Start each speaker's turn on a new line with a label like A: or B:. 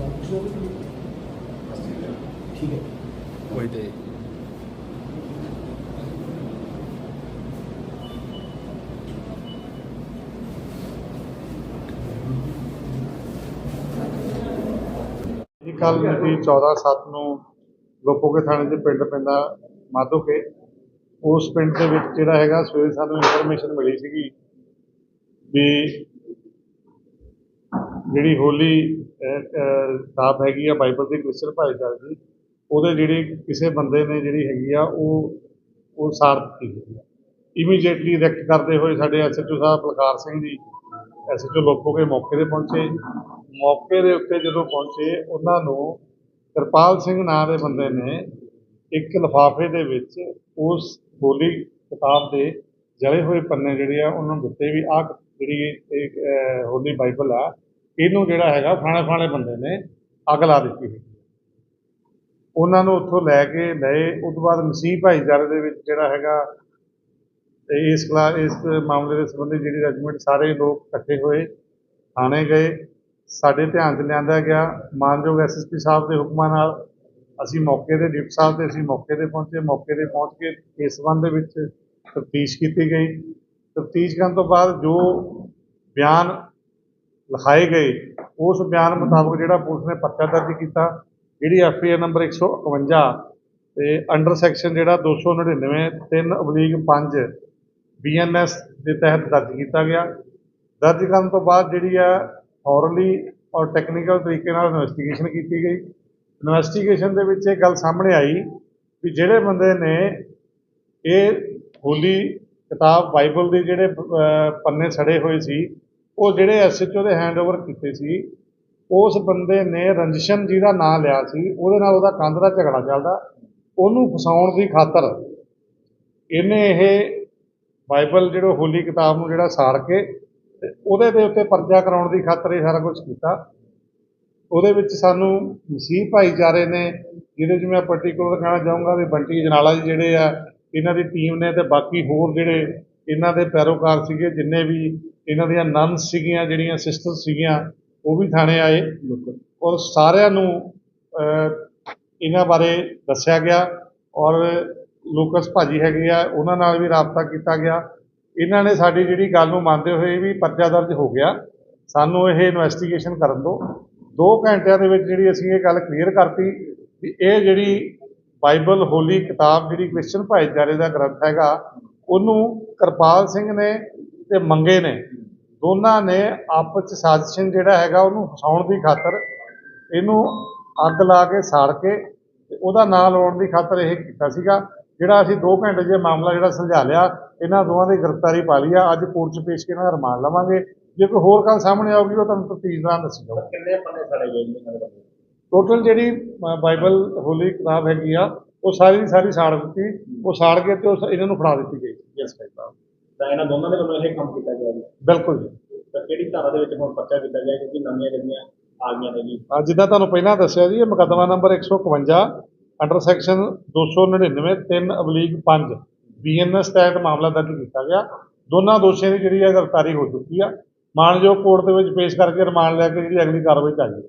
A: ਹੈ।
B: ਉਹੀ ਤੇ।
C: ਜੀ ਕੱਲ ਮਿਤੀ 14/7 ਨੂੰ ਲੋਪੋਕੇ ਥਾਣੇ ਦੇ ਪਿੰਡ ਪੈਂਦਾ ਮਾਧੋਕੇ। ਉਸ ਪਿੰਡ ਦੇ ਵਿੱਚ ਜਿਹੜਾ ਹੈਗਾ ਸਵੇਰੇ ਸਾਨੂੰ ਇਨਫੋਰਮੇਸ਼ਨ ਮਿਲੀ ਸੀਗੀ ਵੀ ਜਿਹੜੀ ਹੋਲੀ ਕਿਤਾਬ ਹੈਗੀ ਆ, ਬਾਈਬਲ ਦੀ ਕ੍ਰਿਸਚਨ ਭਾਈਚਾਰੇ ਦੀ, ਉਹਦੇ ਜਿਹੜੇ ਕਿਸੇ ਬੰਦੇ ਨੇ ਜਿਹੜੀ ਹੈਗੀ ਆ, ਉਹ ਉਹ ਸਾੜ ਦਿੱਤੀ ਗਈ ਇਮੀਡੀਏਟਲੀ ਰੈਕਟ ਕਰਦੇ ਹੋਏ ਸਾਡੇ ਐਸਐਚਓ ਸਾਹਿਬ ਬਲਕਾਰ ਸਿੰਘ ਜੀ ਐਸਐਚਓ ਲੋਪੋਕੇ ਮੌਕੇ ਤੇ ਪਹੁੰਚੇ। ਮੌਕੇ ਦੇ ਉੱਤੇ ਜਦੋਂ ਪਹੁੰਚੇ, ਉਹਨਾਂ ਨੂੰ ਕਿਰਪਾਲ ਸਿੰਘ ਨਾਂ ਦੇ ਬੰਦੇ ਨੇ ਇੱਕ ਲਿਫਾਫੇ ਦੇ ਵਿੱਚ ਉਸ ਹੋਲੀ ਕਿਤਾਬ ਦੇ ਜਲੇ ਹੋਏ ਪੰਨੇ ਜਿਹੜੇ ਆ, ਉਹਨਾਂ ਨੂੰ ਦਿੱਤੇ ਵੀ ਆਹ ਜਿਹੜੀ ਹੋਲੀ ਬਾਈਬਲ ਆ ਇਹਨੂੰ ਜਿਹੜਾ ਹੈਗਾ ਫਾਣੇ ਫਾਣੇ ਬੰਦੇ ਨੇ ਅੱਗ ਲਾ ਦਿੱਤੀ ਸੀ। ਉਹਨਾਂ ਨੂੰ ਉੱਥੋਂ ਲੈ ਕੇ ਲਏ, ਉਸ ਤੋਂ ਬਾਅਦ ਮਸੀਹ ਭਾਈਚਾਰੇ ਦੇ ਵਿੱਚ ਜਿਹੜਾ ਹੈਗਾ ਤੇ ਇਸ ਕਲਾ ਇਸ ਮਾਮਲੇ ਦੇ ਸੰਬੰਧੀ ਜਿਹੜੀ ਰੈਜੀਮੈਂਟ ਸਾਰੇ ਲੋਕ ਇਕੱਠੇ ਹੋਏ, ਥਾਣੇ ਗਏ, ਸਾਡੇ ਧਿਆਨ 'ਚ ਲਿਆਂਦਾ ਗਿਆ, ਮਾਨਯੋਗ ਐਸਐਸਪੀ ਸਾਹਿਬ ਦੇ ਹੁਕਮਾਂ ਨਾਲ ਅਸੀਂ ਮੌਕੇ ਤੇ, ਡਿਪਟੀ ਸਾਹਿਬ ਤੇ ਅਸੀਂ ਮੌਕੇ ਤੇ ਪਹੁੰਚੇ, ਮੌਕੇ ਤੇ ਪਹੁੰਚ ਕੇ ਇਸ ਸੰਬੰਧ ਦੇ ਵਿੱਚ ਤਫਤੀਸ਼ ਕੀਤੀ ਗਈ। ਤਫਤੀਸ਼ ਕਰਨ ਤੋਂ ਬਾਅਦ ਜੋ ਬਿਆਨ ਲਿਖਾਏ ਗਏ, ਉਸ ਬਿਆਨ ਮੁਤਾਬਕ ਜਿਹੜਾ ਪੁਲਿਸ ਨੇ ਪਰਚਾ ਦਰਜ ਕੀਤਾ, ਜਿਹੜੀ ਐਫਆਈਆਰ ਨੰਬਰ 151 ਤੇ ਅੰਡਰ ਸੈਕਸ਼ਨ ਜਿਹੜਾ 299 3 ਅਬਲੀਗ 5 ਬੀਐਨਐਸ ਦੇ ਤਹਿਤ ਦਰਜ ਕੀਤਾ ਗਿਆ। ਦਰਜ ਕਰਨ ਤੋਂ ਬਾਅਦ ਜਿਹੜੀ ਆ ਥੋਰਲੀ ਔਰ ਟੈਕਨੀਕਲ ਤਰੀਕੇ ਨਾਲ ਇਨਵੈਸਟੀਗੇਸ਼ਨ ਕੀਤੀ ਗਈ। ਇਨਵੈਸਟੀਗੇਸ਼ਨ ਦੇ ਵਿੱਚ ਇਹ ਗੱਲ ਸਾਹਮਣੇ ਆਈ ਵੀ ਜਿਹੜੇ ਬੰਦੇ ਨੇ ਇਹ ਹੋਲੀ ਕਿਤਾਬ ਬਾਈਬਲ ਦੇ ਜਿਹੜੇ ਪੰਨੇ ਸੜੇ ਹੋਏ ਸੀ ਉਹ ਜਿਹੜੇ ਐਸਐਚਓ ਦੇ ਹੈਂਡਓਵਰ ਕੀਤੇ ਸੀ, ਉਸ ਬੰਦੇ ਨੇ ਰੰਜਸ਼ਨ ਜੀ ਦਾ ਨਾਂ ਲਿਆ ਸੀ, ਉਹਦੇ ਨਾਲ ਉਹਦਾ ਕੰਧ ਦਾ ਝਗੜਾ ਚੱਲਦਾ। ਉਹਨੂੰ ਫਸਾਉਣ ਦੀ ਖਾਤਰ ਇਹਨੇ ਇਹ ਬਾਈਬਲ ਜਿਹੜਾ ਹੋਲੀ ਕਿਤਾਬ ਨੂੰ ਜਿਹੜਾ ਸਾੜ ਕੇ ਤੇ ਉਹਦੇ ਦੇ ਉੱਤੇ ਪਰਚਾ ਕਰਾਉਣ ਦੀ ਖਾਤਰ ਇਹ ਸਾਰਾ ਕੁਝ ਕੀਤਾ। ਉਹਦੇ ਵਿੱਚ ਸਾਨੂੰ ਮਸੀਹ ਭਾਈਚਾਰੇ ਨੇ, ਜਿਹਦੇ 'ਚ ਮੈਂ ਪਾਰਟਿਕੂਲਰ ਕਹਿਣਾ ਚਾਹੂੰਗਾ ਵੀ ਬੰਟੀ ਜਨਾਲਾ ਜੀ ਜਿਹੜੇ ਆ, ਇਹਨਾਂ ਦੀ ਟੀਮ ਨੇ ਤੇ ਬਾਕੀ ਹੋਰ ਜਿਹੜੇ ਇਹਨਾਂ ਦੇ ਪੈਰੋਕਾਰ ਸੀਗੇ, ਜਿੰਨੇ ਵੀ ਇਹਨਾਂ ਦੀਆਂ ਨਨਸ ਸੀਗੀਆਂ ਜਿਹੜੀਆਂ ਸਿਸਟਰਸ ਸੀਗੀਆਂ ਉਹ ਵੀ ਥਾਣੇ ਆਏ। ਔਰ ਸਾਰਿਆਂ ਨੂੰ ਇਹਨਾਂ ਬਾਰੇ ਦੱਸਿਆ ਗਿਆ। ਔਰ ਲੋਕਸ ਭਾਜੀ ਹੈਗੇ ਆ ਉਹਨਾਂ ਨਾਲ ਵੀ ਰਾਬਤਾ ਕੀਤਾ ਗਿਆ। ਇਹਨਾਂ ਨੇ ਸਾਡੀ ਜਿਹੜੀ ਗੱਲ ਨੂੰ ਮੰਨਦੇ ਹੋਏ ਵੀ ਪਰਚਾ ਦਰਜ ਹੋ ਗਿਆ। ਸਾਨੂੰ ਇਹ ਇਨਵੈਸਟੀਗੇਸ਼ਨ ਕਰਨ ਦਿਓ। 2 ਘੰਟਿਆਂ ਦੇ ਵਿੱਚ ਜਿਹੜੀ ਅਸੀਂ ਇਹ ਗੱਲ ਕਲੀਅਰ ਕਰਤੀ ਵੀ ਇਹ ਜਿਹੜੀ ਬਾਈਬਲ ਹੋਲੀ ਕਿਤਾਬ ਜਿਹੜੀ ਕ੍ਰਿਸਚਨ ਭਾਈਚਾਰੇ ਦਾ ਗ੍ਰੰਥ ਹੈਗਾ ਉਹਨੂੰ ਕਿਰਪਾਲ ਸਿੰਘ ਨੇ ਤੇ ਮੰਗੇ ਨੇ। ਦੋਨਾਂ ਨੇ ਆਪਸ ਚ ਸਾਜ਼ਿਸ਼ਨ ਜਿਹੜਾ ਹੈਗਾ ਉਹਨੂੰ ਫਸਾਉਣ ਦੀ ਖਾਤਰ ਇਹਨੂੰ ਅੱਗ ਲਾ ਕੇ ਸਾੜ ਕੇ ਤੇ ਉਹਦਾ ਨਾਂ ਲਾਉਣ ਦੀ ਖਾਤਰ ਇਹ ਕੀਤਾ ਸੀਗਾ। ਜਿਹੜਾ ਅਸੀਂ 2 ਘੰਟੇ ਇਹ ਮਾਮਲਾ ਜਿਹੜਾ ਸੁਲਝਾ ਲਿਆ ਇਹਨਾਂ ਦੋਵਾਂ ਦੀ ਗ੍ਰਿਫਤਾਰੀ ਪਾ ਲਈ ਆ। ਅੱਜ ਕੋਰਟ 'ਚ ਪੇਸ਼ ਕੇ ਇਹਨਾਂ ਦਾ ਰਿਮਾਂਡ ਲਵਾਂਗੇ। ਜੇ ਕੋਈ ਹੋਰ ਗੱਲ ਸਾਹਮਣੇ ਆਊਗੀ ਉਹ ਤੁਹਾਨੂੰ ਤਫਤੀਸ਼ ਦੌਰਾਨ ਦੱਸੀ ਜਾਊਗੀ।
D: ਕਿੰਨੇ ਪੰਨੇ ਸੜੇ ਗਏ ਜੀ ਬੰਦੇ?
C: ਟੋਟਲ ਜਿਹੜੀ ਬਾਈਬਲ ਹੋਲੀ ਕਿਤਾਬ ਹੈਗੀ ਆ ਉਹ ਸਾਰੀ ਦੀ ਸਾਰੀ ਸਾੜ ਦਿੱਤੀ। ਉਹ ਸਾੜ ਕੇ ਤੇ ਉਸ ਇਹਨਾਂ ਨੂੰ ਫੜਾ ਦਿੱਤੀ ਗਈ। ਯੈਸ ਭਾਈ
D: ਤਾਂ ਇਹਨਾਂ ਦੋਨਾਂ ਦੇ ਵੱਲੋਂ ਇਹ ਕੰਮ ਕੀਤਾ ਗਿਆ ਜੀ।
C: ਬਿਲਕੁਲ ਜੀ।
D: ਤਾਂ ਕਿਹੜੀ ਧਾਰਾ ਦੇ ਵਿੱਚ ਹੁਣ ਪਰਚਾ ਕੀਤਾ ਗਿਆ ਕਿਉਂਕਿ ਨਵੀਆਂ ਜਿਹੜੀਆਂ ਆ ਗਈਆਂ ਨੇ ਜੀ।
C: ਆ ਜਿੱਦਾਂ ਤੁਹਾਨੂੰ ਪਹਿਲਾਂ ਦੱਸਿਆ ਜੀ ਇਹ ਮੁਕੱਦਮਾ ਨੰਬਰ 151 ਅੰਡਰ ਸੈਕਸ਼ਨ 299 3 ਅਬਲੀਗ 5 ਬੀਐਨਐਸ ਤਹਿਤ ਮਾਮਲਾ ਦਰਜ ਕੀਤਾ ਗਿਆ। ਦੋਨਾਂ ਦੋਸ਼ੀਆਂ ਦੀ ਜਿਹੜੀ ਹੈ ਗ੍ਰਿਫਤਾਰੀ ਹੋ ਚੁੱਕੀ ਆ। ਮਾਨਯੋਗ ਕੋਰਟ ਦੇ ਵਿੱਚ ਪੇਸ਼ ਕਰਕੇ ਰਿਮਾਂਡ ਲੈ ਕੇ ਜਿਹੜੀ ਅਗਲੀ ਕਾਰਵਾਈ ਚੱਲ ਰਹੀ ਹੈ।